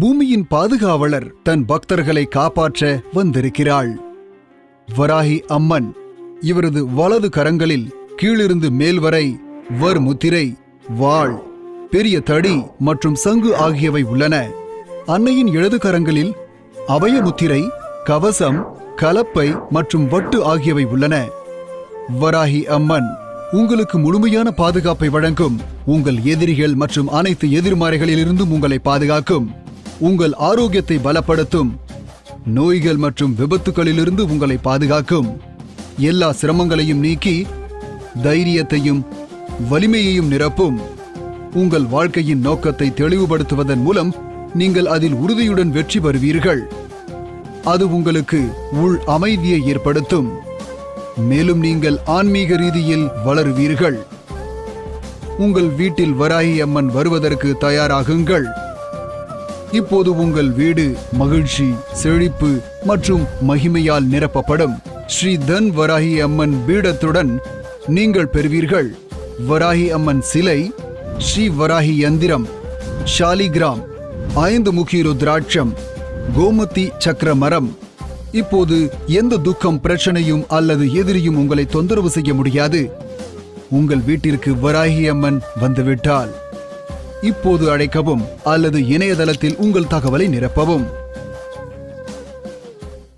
பூமியின் பாதுகாவலர் தன் பக்தர்களை காப்பாற்ற வந்திருக்கிறாள். வராகி அம்மன் இவரது வலது கரங்களில் கீழிருந்து மேல் வரை வர் முத்திரை வாள் பெரிய தடி மற்றும் சங்கு ஆகியவை உள்ளன. அன்னையின் இடது கரங்களில் அவய முத்திரை கவசம் கலப்பை மற்றும் வட்டு ஆகியவை உள்ளன. வராகி அம்மன் உங்களுக்கு முழுமையான பாதுகாப்பை வழங்கும் உங்கள் எதிரிகள் மற்றும் அனைத்து எதிர்மறைகளிலிருந்தும் உங்களை பாதுகாக்கும். உங்கள் ஆரோக்கியத்தை பலப்படுத்தும். நோய்கள் மற்றும் விபத்துகளிலிருந்து உங்களை பாதுகாக்கும். எல்லா சிரமங்களையும் நீக்கி தைரியத்தையும் வலிமையையும் நிரப்பும். உங்கள் வாழ்க்கையின் நோக்கத்தை தெளிவுபடுத்துவதன் மூலம் நீங்கள் அதில் உறுதியுடன் வெற்றி பெறுவீர்கள். அது உங்களுக்கு உள் அமைதியை ஏற்படுத்தும். மேலும் நீங்கள் ஆன்மீக ரீதியில் வளருவீர்கள். உங்கள் வீட்டில் வராகி அம்மன் வருவதற்கு தயாராகுங்கள். இப்போது உங்கள் வீடு மகிழ்ச்சி செழிப்பு மற்றும் மகிமையால் நிரப்பப்படும். ஸ்ரீ தன் வராகி அம்மன் பீடத்துடன் நீங்கள் பெறுவீர்கள். வராகி அம்மன் சிலை ஸ்ரீ வராகி யந்திரம் ஷாலிகிராம் ஐந்து முக்கிய ருத்ராட்சம் கோமதி சக்கர மரம் இப்போது எந்த துக்கம் பிரச்சனையும் அல்லது எதிரியும் உங்களை தொந்தரவு செய்ய முடியாது. உங்கள் வீட்டிற்கு வராகி அம்மன் வந்துவிட்டால். இப்போது அழைக்கவும் அல்லது இணையதளத்தில் உங்கள் தகவலை நிரப்பவும்.